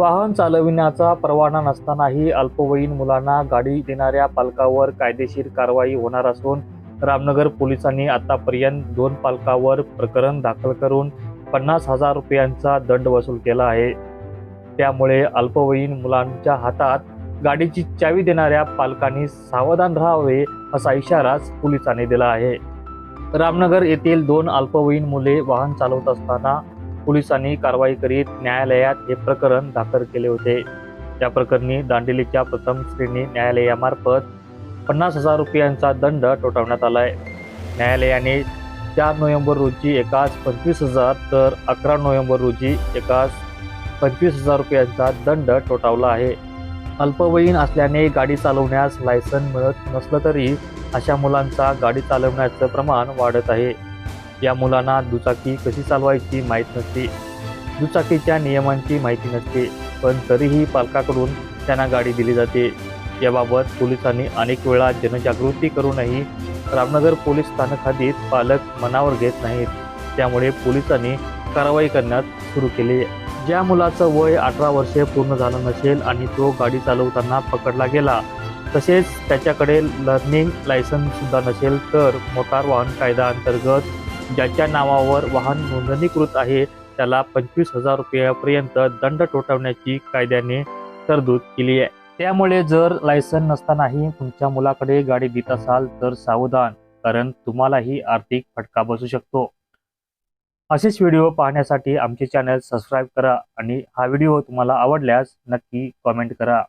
वाहन चालविण्याचा परवाना नसतानाही अल्पवयीन मुलांना गाडी देणाऱ्या पालकावर कायदेशीर कारवाई होणार असून रामनगर पोलिसांनी आतापर्यंत दोन पालकावर प्रकरण दाखल करून पन्नास हजार रुपयांचा दंड वसूल केला आहे. त्यामुळे अल्पवयीन मुलांच्या हातात गाडीची चावी देणाऱ्या पालकांनी सावधान राहावे असा इशाराच पोलिसांनी दिला आहे. रामनगर येथील दोन अल्पवयीन मुले वाहन चालवत असताना पोलिसांनी कारवाई करीत न्यायालयात हे प्रकरण दाखल केले होते. या प्रकरणी दांडेलीच्या प्रथम श्रेणी न्यायालयामार्फत पन्नास हजार रुपयांचा दंड ठोठावण्यात आलाय. न्यायालयाने चार नोव्हेंबर रोजी एकास पंचवीस हजार तर अकरा नोव्हेंबर रोजी एकास पंचवीस हजार रुपयांचा दंड ठोठावला आहे. अल्पवयीन असल्याने गाडी चालवण्यास लायसन मिळत नसलं तरी अशा मुलांचा गाडी चालवण्याचं प्रमाण वाढत आहे. या मुलांना दुचाकी कशी चालवायची माहीत नसते. दुचाकीच्या नियमांची माहिती नसते पण तरीही पालकाकडून त्यांना गाडी दिली जाते. याबाबत पोलिसांनी अनेक वेळा जनजागृती करूनही रामनगर पोलीस स्थानक हद्दीत पालक मनावर घेत नाहीत. त्यामुळे पोलिसांनी कारवाई करण्यास सुरू केली. ज्या मुलाचं वय अठरा वर्षे पूर्ण झालं नसेल आणि तो गाडी चालवताना पकडला गेला तसेच त्याच्याकडे लर्निंग लायसन्ससुद्धा नसेल तर मोटार वाहन कायदा अंतर्गत ज्याच्या नावावर वाहन नोंदणीकृत आहे त्याला पंचवीस हजार रुपयापर्यंत दंड ठोठावण्याची कायद्याने तरतूद केली आहे. त्यामुळे जर लायसन नसतानाही तुमच्या मुलाकडे गाडी देत असाल तर सावधान कारण तुम्हालाही आर्थिक फटका बसू शकतो. असेच व्हिडिओ पाहण्यासाठी आमचे चॅनल सबस्क्राईब करा आणि हा व्हिडिओ तुम्हाला आवडल्यास नक्की कॉमेंट करा.